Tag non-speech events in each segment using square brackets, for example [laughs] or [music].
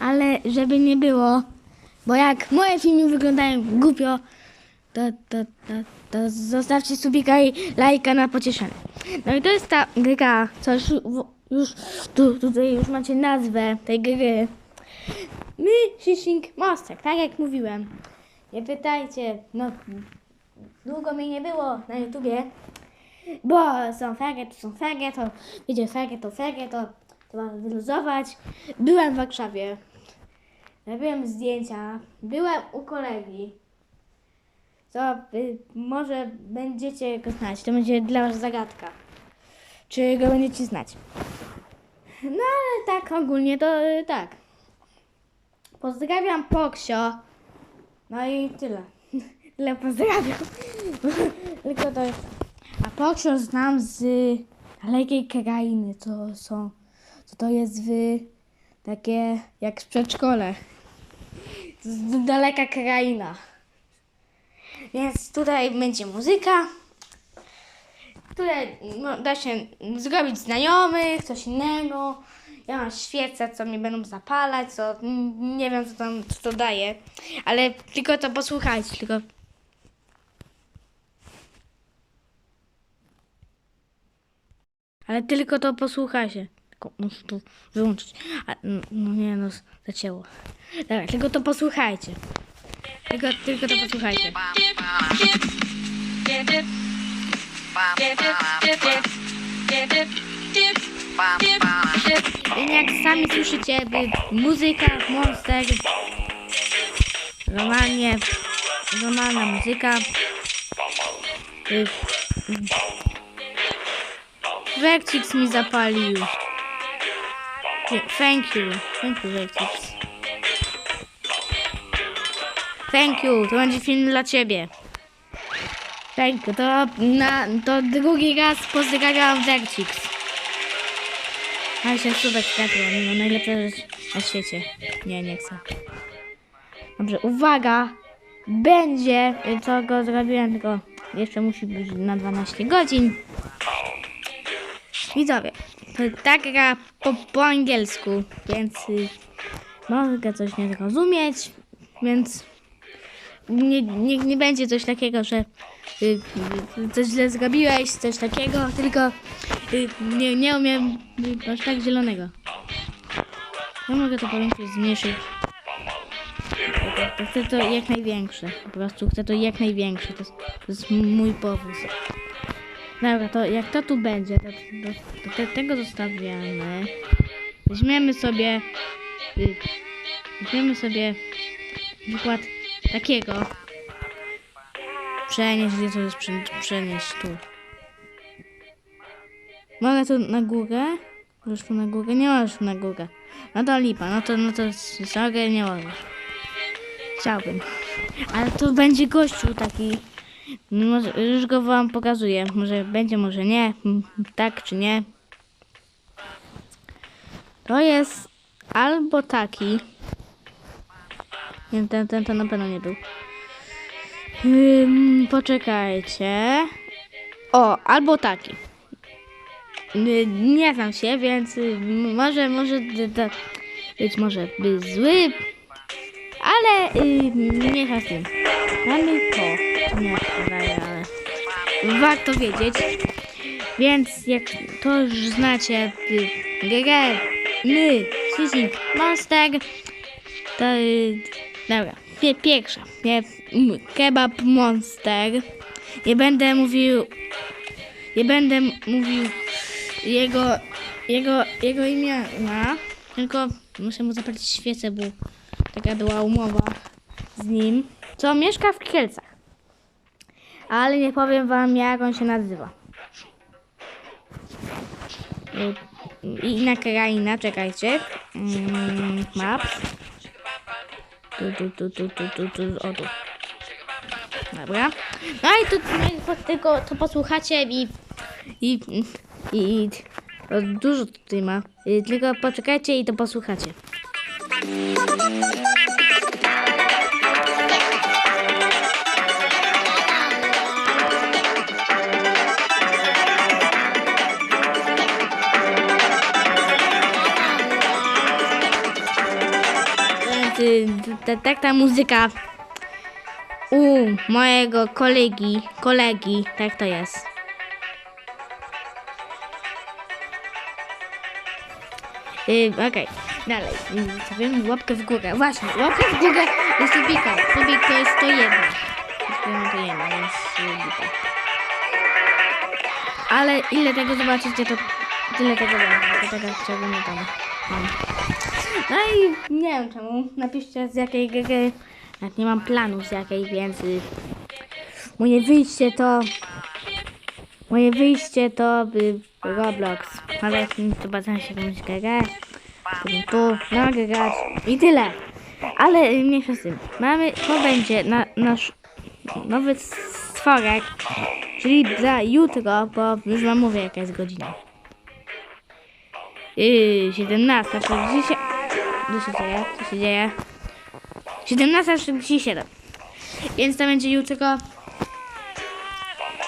ale żeby nie było, bo jak moje filmy wyglądają głupio, to, to, to, to zostawcie subika i lajka na pocieszenie. No i to jest ta gra, co już, już tu, tutaj już macie nazwę tej gry. My Fishing Mostek, tak jak mówiłem. Nie pytajcie, no długo mnie nie było na YouTubie, bo są ferie, to są ferie, to wiecie, ferie to ferie, to trzeba wyluzować. Byłem w Warszawie, robiłem zdjęcia, byłem u kolegi, co y, może będziecie go znać, to będzie dla was zagadka, czy go będziecie znać. No ale tak ogólnie to y, tak. Pozdrawiam Poksio. No i tyle. [laughs] Tyle pozdrawiam. [laughs] Tylko to jest. A Poksio znam z dalekiej krainy, co są. Co to jest w takie jak z przedszkole. Z daleka kraina. Więc tutaj będzie muzyka. Tutaj no, da się zrobić znajomych, coś innego. Ja mam świece, co mnie będą zapalać, co nie wiem, co tam co to daje. Ale tylko to posłuchajcie, tylko. Ale tylko to posłuchajcie. Tylko muszę tu wyłączyć. A, no, no nie, no zacięło. Dobra, tylko to posłuchajcie. Tylko, tylko to posłuchajcie. I jak sami słyszycie, muzyka, monster, normalnie, normalna muzyka. Y, Vertix mi zapalił. Thank you, thank you Vertix. Thank you, to będzie film dla ciebie. Thank you, to, na, to drugi raz pozdrawiam Vertix. A się subek światło, no najlepsza rzecz na świecie. Nie, nie chcę. Dobrze, uwaga! Będzie, co go zrobiłem, tylko jeszcze musi być na 12 godzin. Widzowie, to ta gra po, po angielsku, więc y, mogę coś nie zrozumieć, więc nie, nie, nie będzie coś takiego, że y, y, coś źle zrobiłeś, coś takiego, tylko y, nie, nie umiem y, aż tak zielonego. Ja mogę to powiększyć, zmniejszyć. To chcę to jak największe. Po prostu chcę to jak największe. To jest, to jest mój powód. Dobra, to jak to tu będzie, to, to, to te, tego zostawiamy. Weźmiemy sobie. Y, weźmiemy sobie przykład takiego. Przenieść, gdzie to jest prze, przenieść tu. Mogę tu na górę? Możesz tu na górę? Nie możesz na górę. No to lipa, no to, no to sorry, nie możesz. Chciałbym. Ale to będzie gościu taki. Może, już go wam pokazuję. Może będzie, może nie. Tak czy nie. To jest albo taki. Nie, ten, ten to na pewno nie był. Poczekajcie. O, albo taki. Y, Nie znam się, więc y, m- może, może być może by zły, ale y, nie z tym. Mamy to. Nie, warto wiedzieć. Więc jak to już znacie, grę, my, Sisik, Monster, to y, dobra, pie, pierwsza, pie, m, kebab Monster. Nie będę mówił, nie będę mówił jego, jego, jego imiona, tylko muszę mu zapłacić świecę, bo taka była umowa z nim, co mieszka w Kielcach. Ale nie powiem wam, jak on się nazywa. Inna kraina, czekajcie. Mm, maps. Tu, tu, tu, tu, tu, tu, tu, o tu. Dobra. No i tu tylko to posłuchacie i i, i, i dużo tutaj ma. Y, Tylko poczekajcie i to posłuchacie. Tak ta muzyka u mojego kolegi, kolegi, tak to jest. Yy, Okej, dalej. Yy, Stawiamy łapkę w górę. Właśnie, łapkę w górę i subika. Subik to jest to. Subimy to jedno, więc subika. Ale ile tego zobaczycie, to tyle tego będzie. To tak chciałbym tam. No i nie wiem czemu. Napiszcie z jakiej gry. Jak nie mam planu z jakiej, więc y, moje wyjście to. Moje wyjście to by Roblox. Ale to bardzo się jakąś grę. Tu nagrać i tyle. Ale mniejsza z tym. Mamy, to będzie na, nasz nowy stworek. Czyli za jutro, bo już wam mówię jaka jest godzina. Yy, 17, 40. Co się dzieje? Co się dzieje? 17.47. Więc to będzie jutro.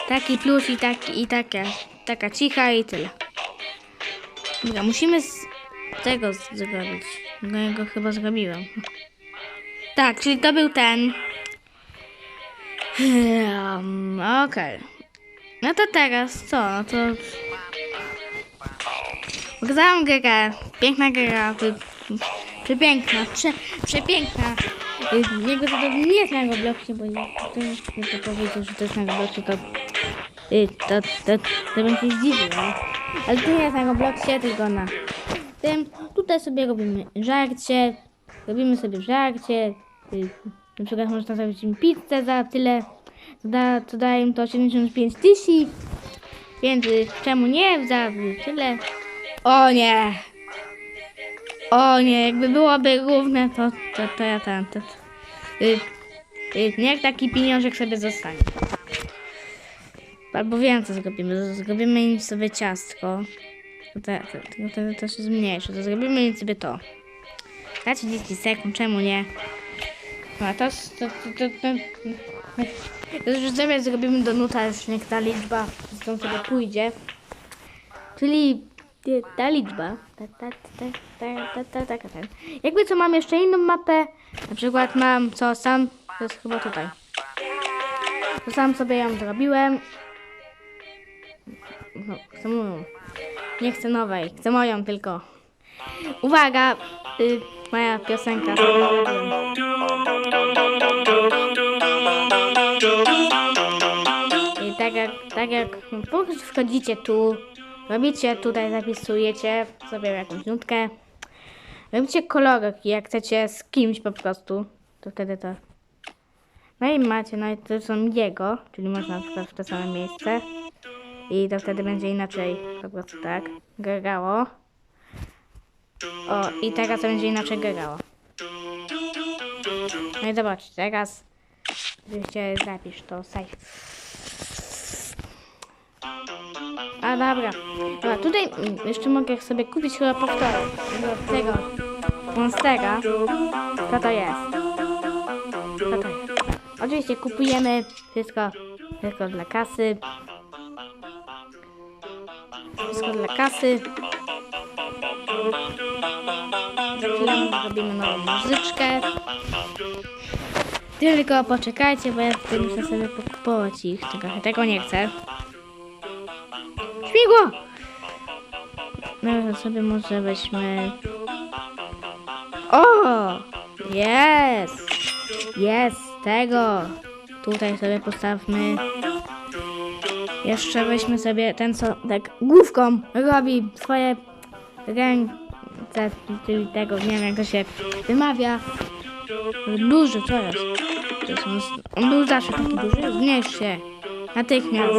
Taki plus i, taki, i taka, taka cicha i tyle. Dobra, musimy z tego zrobić. No ja go chyba zrobiłem. Tak, czyli to był ten. Um, Okej. No to teraz co? No to Pokazałam grę. Piękna. Prze, przepiękna. Prze, przepiękna. Jego to, to nie jest na Robloxie, bo ktoś mi to powiedział, że to jest na Robloxie, to, y, to, to, to bym się zdziwił. Nie? Ale to nie jest na Robloxie, tylko na tym. Tutaj sobie robimy żarcie. Robimy sobie żarcie. Y, na przykład można zrobić im pizzę za tyle. To, da, to daje im to 75 tysięcy. Więc y, czemu nie? Za tyle. O nie! O nie, jakby byłoby równe, to, to, to ja tam. To, y, y, niech taki pieniążek sobie zostanie. Albo wiem, co zrobimy. Zrobimy im sobie ciastko. To, to, to, to, to się zmniejszy. To zrobimy im sobie to. Na 30 sekund, czemu nie? No, to, to, to, to, to, to już sobie zrobimy do nuta, już niech ta liczba stąd sobie pójdzie. Czyli ta liczba. Ta, ta, ta, ta, ta, ta, ta, ta. Jakby co, mam jeszcze inną mapę. Na przykład mam co sam, to jest chyba tutaj. To sam sobie ją zrobiłem. No, chcę moją. Nie chcę nowej, chcę moją tylko. Uwaga, y, moja piosenka. I tak jak, tak jak no, po prostu wchodzicie tu, robicie tutaj, zapisujecie sobie jakąś nutkę, robicie kolorek jak chcecie z kimś po prostu, to wtedy to. No i macie, no i to są jego, czyli można na przykład w to same miejsce i to wtedy będzie inaczej, po prostu tak, gagało. O, i teraz to będzie inaczej gagało. No i zobaczcie, teraz oczywiście zapisz to, save. Dobra. Dobra, tutaj jeszcze mogę sobie kupić chyba powtórę. Tego, monstera. Co to jest? Co to jest? Oczywiście kupujemy wszystko, wszystko dla kasy. Wszystko dla kasy. Chwilę zrobimy nową muzyczkę. Tylko poczekajcie, bo ja tutaj muszę sobie pokupować ich. Tego nie chcę. Śmigło! No sobie może weźmy... O! Jest! Jest! Tego! Tutaj sobie postawmy. Jeszcze weźmy sobie ten, co tak główką robi swoje ręce, czyli tego, nie wiem jak to się wymawia. Duży, co jest? On był zawsze taki duży. Zmniejsz się. Natychmiast.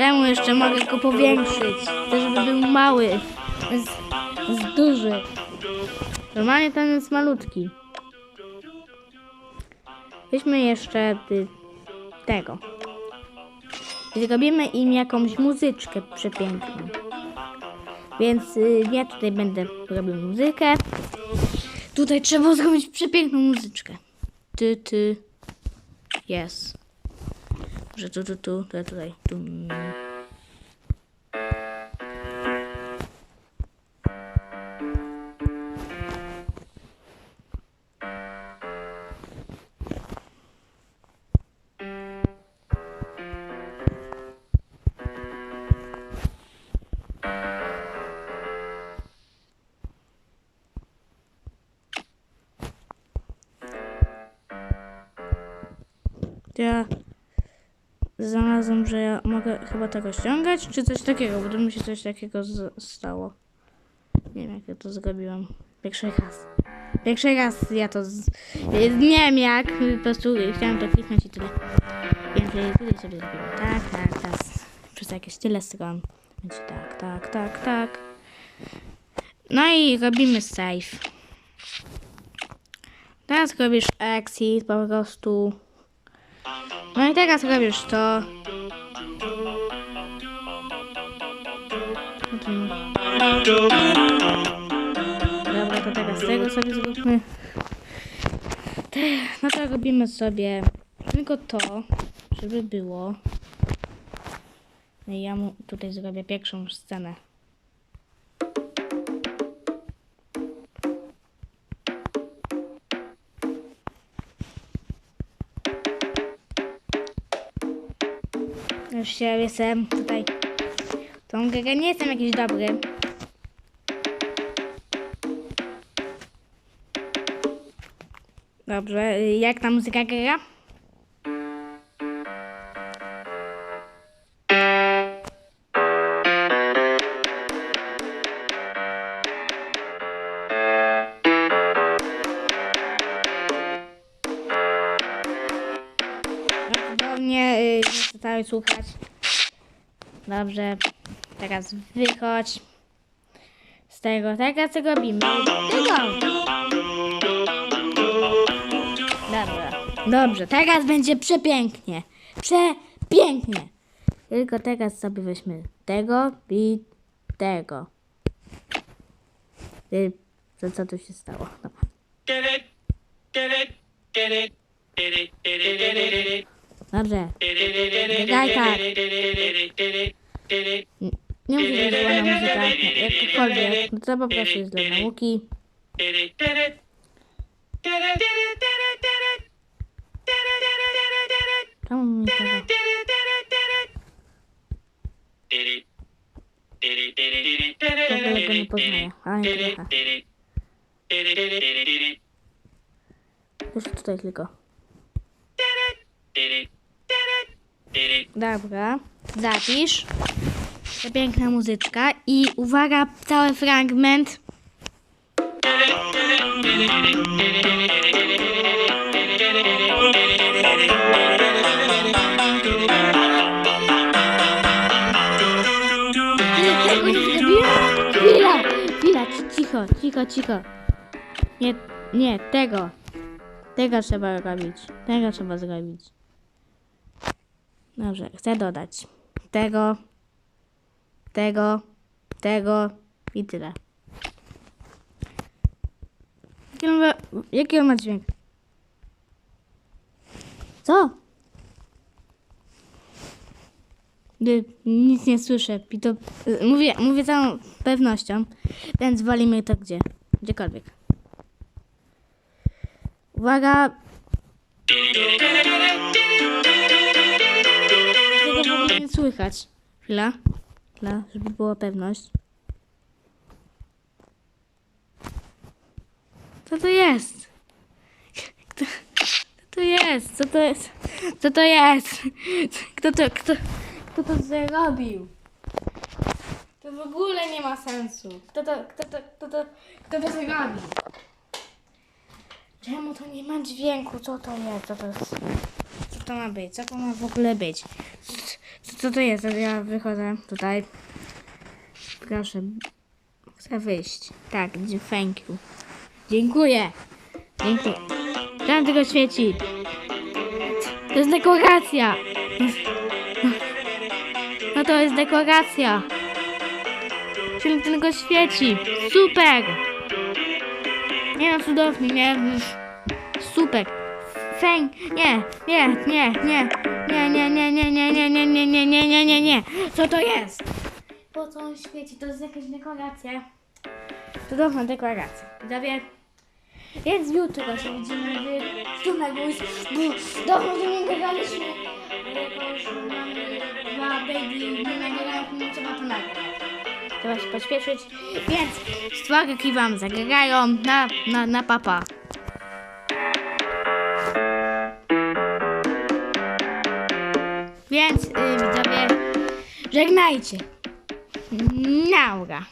Czemu jeszcze mogę go powiększyć? Chcę, żeby był mały. Jest duży. Normalnie ten jest malutki. Weźmy jeszcze tego. I zrobimy im jakąś muzyczkę przepiękną. Więc y, ja tutaj będę robił muzykę. Tutaj trzeba zrobić przepiękną muzyczkę. Ty, ty. Jest. Że tu, tu, tu, tutaj, tutaj. Tu. Yeah. Znalazłem, że ja mogę chyba tego ściągać, czy coś takiego, bo tu mi się coś takiego stało. Nie wiem, jak ja to zrobiłam. Pierwszy raz. Pierwszy raz ja to z... Nie wiem jak, po prostu chciałam to kliknąć i tyle. Więc y, tutaj sobie zrobimy tak, tak, teraz przez jakieś tyle stron. Będzie tak, tak, tak, tak. No i robimy save. Teraz robisz exit po prostu. No i teraz robisz to. Dobra, to teraz tego sobie zróbmy. No to robimy sobie tylko to, żeby było. No i ja mu tutaj zrobię pierwszą scenę. Już się jestem tutaj. Tą grę nie jestem jakiś dobry. Dobrze, y, jak ta muzyka gra? Słuchać. Dobrze, teraz wychodź z tego. Teraz co robimy? Tego! Dobra. Dobrze, teraz będzie przepięknie. Przepięknie. Tylko teraz sobie weźmy tego i tego. Y, Co, co tu się stało? Dobra. Dobrze. Daj tak. Nie musi być ładna muzyka, jakkolwiek. No to po prostu jest dla nauki. Czemu mi tego? Ogóle go nie poznaję, ale nie trochę. Już tutaj tylko. Dobra, zapisz. Ta piękna muzyczka i uwaga, cały fragment. Chwila, chwila, ci- cicho, cicho, cicho. Nie, nie, tego. Tego trzeba robić. Tego trzeba zrobić. Dobrze, chcę dodać tego, tego, tego i tyle. Jaki on ma, jaki on ma dźwięk? Co? Nic nie słyszę. I to, y, mówię, mówię całą pewnością, więc walimy to gdzie? Gdziekolwiek. Uwaga! Słychać. Chwila. Chwila, żeby była pewność. Co to jest? Kto, kto to jest? Co to jest? Co to jest? Kto to, kto, kto to zrobił? To w ogóle nie ma sensu. Kto to, kto to, kto to, kto to zrobił? Czemu to nie ma dźwięku? Co to jest? Co to jest? Co to ma być? Co to ma w ogóle być? Co, to jest? Ja wychodzę tutaj. Proszę. Chcę wyjść. Tak, thank you. Dziękuję. Dziękuję. Tam tylko świeci. To jest dekoracja. No to jest dekoracja. Film tylko świeci. Super. Nie no, cudownie, nie. Super. Fęk. Nie, nie, nie, nie. Nie, nie, nie, nie, nie, nie, nie, nie, nie, nie, nie, nie, nie. Co to jest? Po co on świeci? To jest jakaś dekoracja. Cudowna dekoracja. Widzowie, więc jutro się widzimy w bo dawno to nie nagraliśmy. Ale jakoś mamy dwa baby, nie nagraliśmy, trzeba to nagrać. Trzeba się pośpieszyć, więc stworki wam zagrają na, na, na papa. Żegnajcie. Naura.